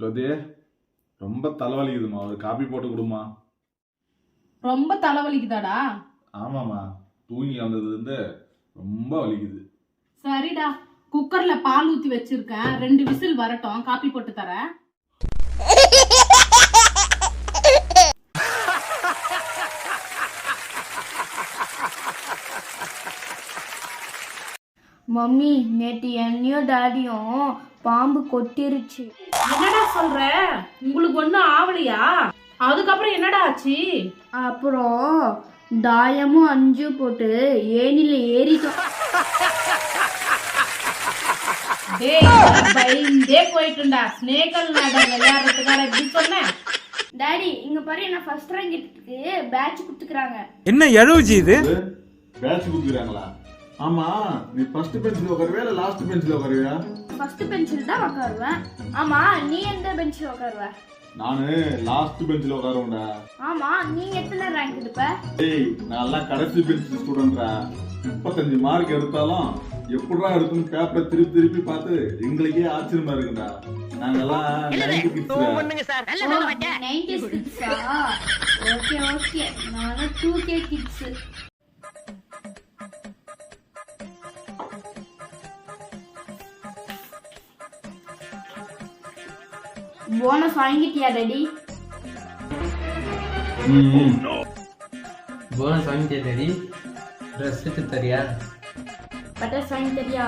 ஜோதி ரொம்ப தலைவலிக்குதுமா ஒரு காபி போட்டு கொடுமா ரொம்ப தலைவலிக்குதாடா? ஆமாம்மா. தூங்கி வந்ததுலேருந்து ரொம்ப வலிக்குது. சரிடா. குக்கர்ல பால் ஊத்தி வச்சிருக்கேன். ரெண்டு விசில் வரட்டும். காப்பி போட்டு தரேன். மம்மி நேற்று என்னையும் டாடியும் பாம்பு கொட்டிருச்சு. சொல்ற? உங்களுக்கு ஒண்ணும் ஆவலையா? அதுக்கப்புறம் என்னடா ஆச்சு? அப்புறம் தாயமும் அஞ்சு போட்டு ஏனில ஏறிட்டோம். டேய் பயந்தே போயிட்டுண்டா. ஸ்னேக்கல் நாடகம் விளையாடுறதுக்காக எப்படி சொன்னேன் டாடி இங்க பாரு என்ன ஃபர்ஸ்ட் ரேங்க் எடுத்துக்கு பேட்ச் கொடுத்துக்கிறாங்க. என்ன எழுவுச்சு இது? பேட்ச் கொடுக்குறாங்களா? ஆமா நீ ஃபர்ஸ்ட் பெஞ்சில் உட்காருவியா இல்லை லாஸ்ட் பெஞ்சில் உட்காருவியா? ஃபர்ஸ்ட் பெஞ்சில் தான் உட்காருவேன் ஆமா நீ எந்த பெஞ்சில் உட்காருவ நானு லாஸ்ட் பெஞ்சில் உட்காருவேன்டா ஆமா நீ எத்தனை ரேங்க் எடுப்ப? டேய் நான் எல்லாம் கடைசி பெஞ்ச் ஸ்டூடெண்ட்ரா முப்பத்தஞ்சு மார்க் எடுத்தாலும் எப்படிடா எடுத்துன்னு பேப்பரை திருப்பி திருப்பி பார்த்து எங்களுக்கே ஆச்சரியமா இருக்குடா நாங்கெல்லாம் நைன்டி கிட்ஸ்ரா நைன்டி கிட்ஸா ஓகே ஓகே. நானும் டூ கே கிட்ஸ் போனஸ் வாங்கிட்டியா டாடி போனஸ் வாங்கிட்டே தேடி ட்ரெஸ் எடுத்து தரியா? பட்டாஸ் வாங்கி தரியா?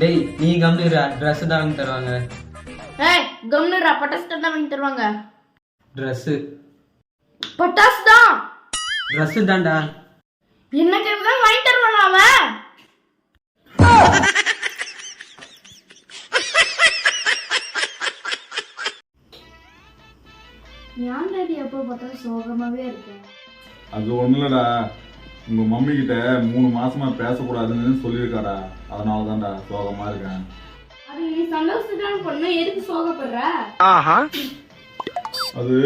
டேய் நீ கம்மிடுறா ட்ரெஸ் தான் வாங்கி தருவாங்க. ஏய் கம்னுடா பட்டாஸ் தான் வாங்கி தருவாங்க. ட்ரெஸ்ஸு பட்டாஸ் தான்? ட்ரெஸ்ஸு தான்டா. என்ன தான் வாங்கி தருவானா அவன்? டாடி எப்போ பார்த்தா சோகமாவே இருக்கேன் அது இல்லடா. உங்க மம்மி கிட்ட மூணு மாசமா பேசக்கூடாதுன்னு சொல்லியிருக்காடா. அதனால தான்டா சோகமா இருக்கேன். அது நீ சந்தோஷத்துக்கான பொண்ணு எதுக்கு சோகப்படுற? அது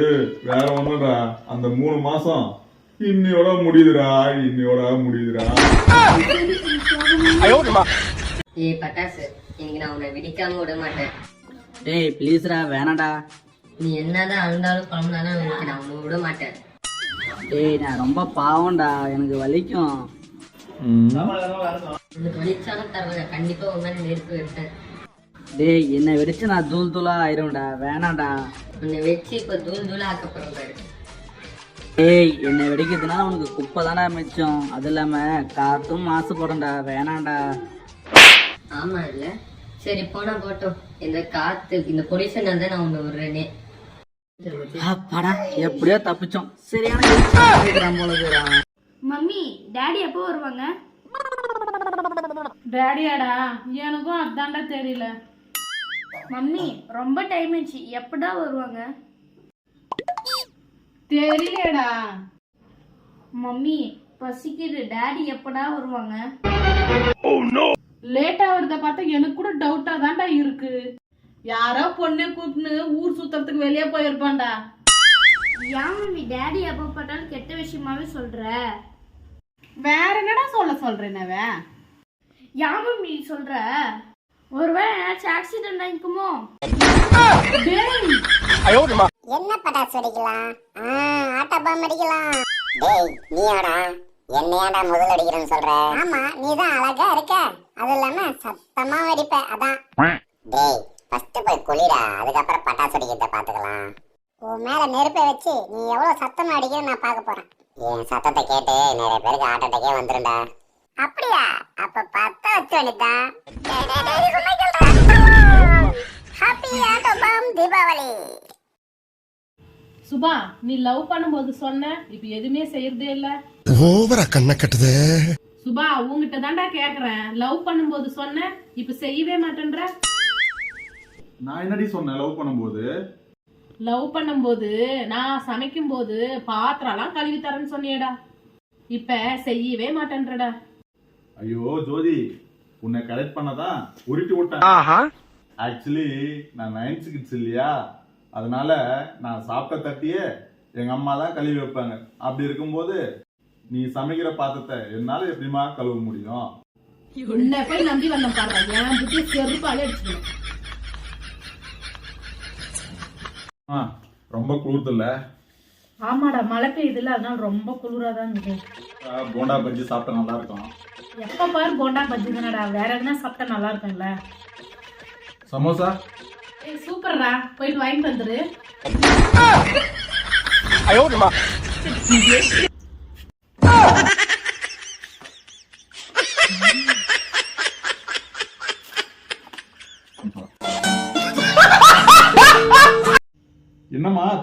வேற ஒண்ணுடா. அந்த மூணு மாசம் இன்னையோட முடியுதுடா. இன்னையோட முடியுதுடா. ஏய் பட்டாசு. இன்னைக்கு நான் உன்னை விடிக்காம விட மாட்டேன். டேய் ப்ளீஸ்ரா வேணாடா நீ என்னதான் அழுந்தாலும் குழம்புனாலும் எனக்கு நான் உன்னை விட மாட்டேன். டேய் நான் ரொம்ப பாவம்டா. எனக்கு வலிக்கும். உனக்கு வலிச்சாலும் தரல கண்டிப்பா உன் மேல நெருப்பு வைப்பேன். டேய் என்னை வெடிச்சு நான் தூள் தூளா ஆயிரும்டா வேணாம்டா. உன்னை வச்சு இப்ப தூள் தூளா ஆக்க போறோம் பாரு. டேய் என்னை வெடிக்கிறதுனால உனக்கு குப்பை தானே மிச்சம். அது இல்லாம காத்தும் மாசுபடும்டா வேணாம்டா. ஆமா இல்ல. சரி போனா போட்டோம். இந்த காத்து இந்த பொடிஷன் தான் நான் உன்னை விடுறேனே. அப்பாடா எப்படியோ தப்பிச்சோம். சரியான. மம்மி டாடி எப்போ வருவாங்க? டேடியாடா எனக்கும் அதான்டா தெரியல. மம்மி ரொம்ப டைம் ஆச்சு. எப்படா வருவாங்க? தெரியலடா. மம்மி பசிக்குது. டாடி எப்படா வருவாங்க? லேட் ஆகுறத பார்த்தா எனக்கு கூட டவுட்டா தான்டா இருக்கு. யாரோ பொண்ணை கூப்பிட்டு ஊர் சுத்துறதுக்கு வெளியே போயிருப்பான்டா. ஏன் மம்மி? டாடி எப்போ பார்த்தாலும் கெட்ட விஷயமாவே சொல்ற. வேற என்னடா சொல்ல சொல்றேன் அவன் ஏன் மம்மி சொல்ற? ஒருவேளை ஏதாச்சும் ஆக்சிடென்ட் ஆகிக்குமோ டேய். என்ன பட்டாசு வெடிக்கலாம் ஆ, ஆட்டோ பாம் அடிக்கலாம். டேய் நீயாடா? என்னையாடா முதல் அடிக்கிறேன்னு சொல்ற? ஆமா நீதான் அழகா இருக்க. அது இல்லாம சத்தமா வெடிப்ப அதான். டேய் ஃபர்ஸ்ட் போய் குளிடா அதுக்கப்புறம் பட்டாசு அடிக்கிறத பாத்துக்கலாம். உன் மேல நெருப்பை வச்சு நீ எவ்வளவு சத்தமா அடிக்கிற நான் பார்க்க போறேன். என் சத்தத்தை கேட்டு நிறைய பேருக்கு ஹார்ட் அட்டாக்கே வந்துரும்டா. அப்படியா? அப்ப பத்த வச்சு வேண்டியதான் ஹாப்பி ஆட்டோ பாம் தீபாவளி சுபா நீ லவ் பண்ணும்போது சொன்ன இப்ப எதுவுமே செய்யறதே இல்ல. ஓவரா கண்ண கட்டுதே. சுபா உங்ககிட்ட தான்டா கேக்குறேன். லவ் பண்ணும்போது சொன்ன இப்ப செய்யவே மாட்டேன்ற. நான் என்னடி சொன்னேன் லவ் பண்ணும்போது? லவ் பண்ணும்போது நான் சமைக்கும் போது பாத்திரம்லாம் கழுவி தரேன்னு சொன்னியேடா. இப்ப செய்யவே மாட்டேன்றடா. ஐயோ ஜோதி உன்னை கரெக்ட் பண்ணதான் உருட்டி விட்டேன். ஆக்சுவலி நான் நைன்த் கிட்ஸ் இல்லையா? அதனால நான் சாப்பிட்ட தட்டியே எங்க அம்மா தான் கழுவி வைப்பாங்க. அப்படி இருக்கும்போது நீ சமைக்கிற பாத்திரத்தை என்னால எப்படிமா கழுவ முடியும்? உன்னை போய் நம்பி வந்தேன் பாரு என் புத்தி செருப்பாலே அடிச்சுக்கணும் ஆ ரொம்ப குளிர்து இல்ல ஆமாடா மழை பெய்யுதுல அதனால ரொம்ப குளிராதான் இருக்குது போண்டா பஜ்ஜி சாப்பிட்டா நல்லா இருக்கும் எப்ப பாரு போண்டா பஜ்ஜி தானடா வேற எதுனா சாப்பிட்டா நல்லா இருக்கும்ல சமோசா? ஏய் சூப்பர்டா போயிட்டு வாங்கிட்டு வந்துரு. என்னம்மா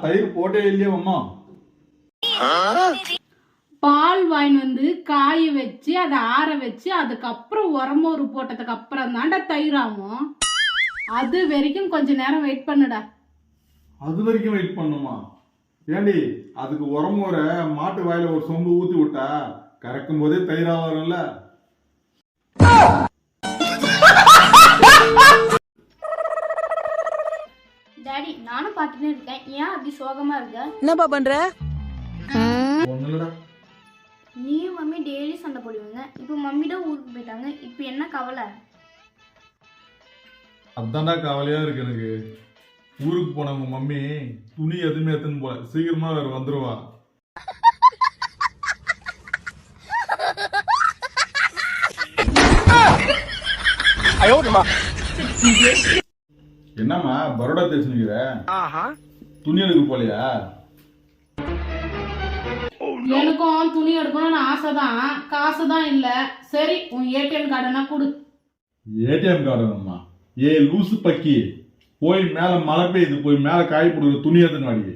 தயிர் போட்டே இல்லையே ஒன்றும் பால் வாங்கிட்டு வந்து காய வச்சு அதை ஆற வச்சு அதுக்கப்புறம் உரமோறு போட்டதுக்கு அப்புறம் தான்டா தயிர் ஆகும். அது வரைக்கும் கொஞ்ச நேரம் வெயிட் பண்ணுடா. அது வரைக்கும் வெயிட் பண்ணுமா? ஏண்டி அதுக்கு உரமுற மாட்டு வாயில ஒரு சொம்பு ஊத்தி விட்டா கறக்கும் போதே தயிரா வரும்ல? டாடி நானும் பார்த்துட்டே இருக்கேன். ஏன் அப்படி சோகமா இருக்க? என்னப்பா பண்ற? நீயும் மம்மி டெய்லி சண்டை போடுவீங்க. இப்போ மம்மி தான் ஊருக்கு போயிட்டாங்க. இப்போ என்ன கவலை? அதான்டா கவலையா இருக்கு எனக்கு. ஊருக்கு போன உங்க மம்மி துணி எதுவுமே எடுத்துன்னு போல. சீக்கிரமா வேற வந்துருவா. என்னம்மா பரோடா தேய்ச்சினுக்கிற துணி எடுக்க போலையா? எனக்கும் துணி எடுக்கணும்னு ஆசைதான். காசு தான் இல்ல. சரி உன் ஏடிஎம் கார்டுனா கொடு. ஏடிஎம் கார்டு வேணுமா ஏ லூசு பக்கி. போய் மேல மழை பெய்யுது போய் மேல காய் போடுற துணி எடுத்துன்னு வாடி.